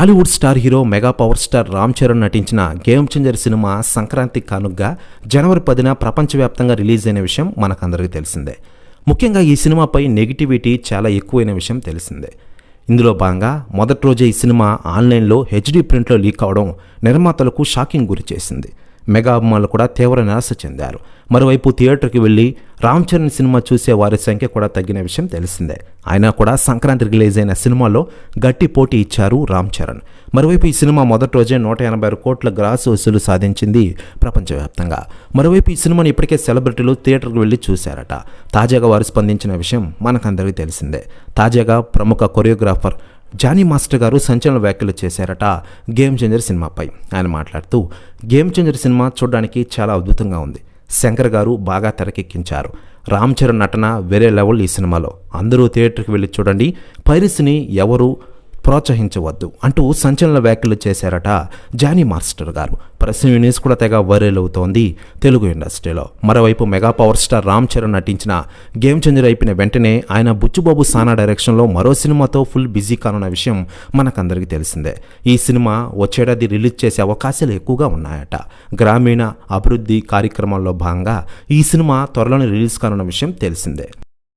Tollywood star hero mega power star Ram Charan నటించిన game changer cinema Sankranti కానుగ్గా జనవరి పదిన ప్రపంచవ్యాప్తంగా రిలీజ్ అయిన విషయం మనకందరికీ తెలిసిందే. ముఖ్యంగా ఈ సినిమాపై నెగిటివిటీ చాలా ఎక్కువైన విషయం తెలిసిందే. ఇందులో భాగంగా మొదటి రోజే ఈ సినిమా ఆన్లైన్లో హెచ్డీ ప్రింట్లో లీక్ అవడం నిర్మాతలకు షాకింగ్ గురి చేసింది. మెగా అభిమానులు కూడా తీవ్ర నిరాశ చెందారు. మరోవైపు థియేటర్కి వెళ్ళి రామ్ చరణ్ సినిమా చూసే వారి సంఖ్య కూడా తగ్గిన విషయం తెలిసిందే. అయినా కూడా సంక్రాంతి రిలీజ్ అయిన సినిమాలో గట్టి పోటీ ఇచ్చారు రామ్ చరణ్. మరోవైపు ఈ సినిమా మొదటి రోజే నూట ఎనభై ఆరు కోట్ల గ్రాస్ వసూలు సాధించింది ప్రపంచవ్యాప్తంగా. మరోవైపు ఈ సినిమాను ఇప్పటికే సెలబ్రిటీలు థియేటర్కి వెళ్ళి చూశారట. తాజాగా వారు స్పందించిన విషయం మనకందరికీ తెలిసిందే. తాజాగా ప్రముఖ కొరియోగ్రాఫర్ జానీ మాస్టర్ గారు సంచలన వ్యాఖ్యలు చేశారట గేమ్ చేంజర్ సినిమాపై. ఆయన మాట్లాడుతూ గేమ్ చేంజర్ సినిమా చూడడానికి చాలా అద్భుతంగా ఉంది. శంకర్ గారు బాగా తెరకెక్కించారు. రామ్ చరణ్ నటన వేరే లెవెల్ ఈ సినిమాలో. అందరూ థియేటర్కి వెళ్ళి చూడండి. పైరిస్ని ఎవరు ప్రోత్సహించవద్దు అంటూ సంచలన వ్యాఖ్యలు చేశారట జానీ మాస్టర్ గారు. ప్రెస్ న్యూస్ కూడా తెగ వైరల్ అవుతోంది తెలుగు ఇండస్ట్రీలో. మరోవైపు mega power star Ram Charan నటించిన గేమ్ చేంజర్ అయిపోయిన వెంటనే ఆయన బుచ్చుబాబు సానా డైరెక్షన్లో మరో సినిమాతో ఫుల్ బిజీ కానున్న విషయం మనకందరికీ తెలిసిందే. ఈ సినిమా వచ్చేడాది రిలీజ్ చేసే అవకాశాలు ఎక్కువగా ఉన్నాయట. గ్రామీణ అభివృద్ధి కార్యక్రమాల్లో భాగంగా ఈ సినిమా త్వరలోనే రిలీజ్ కానున్న విషయం తెలిసిందే.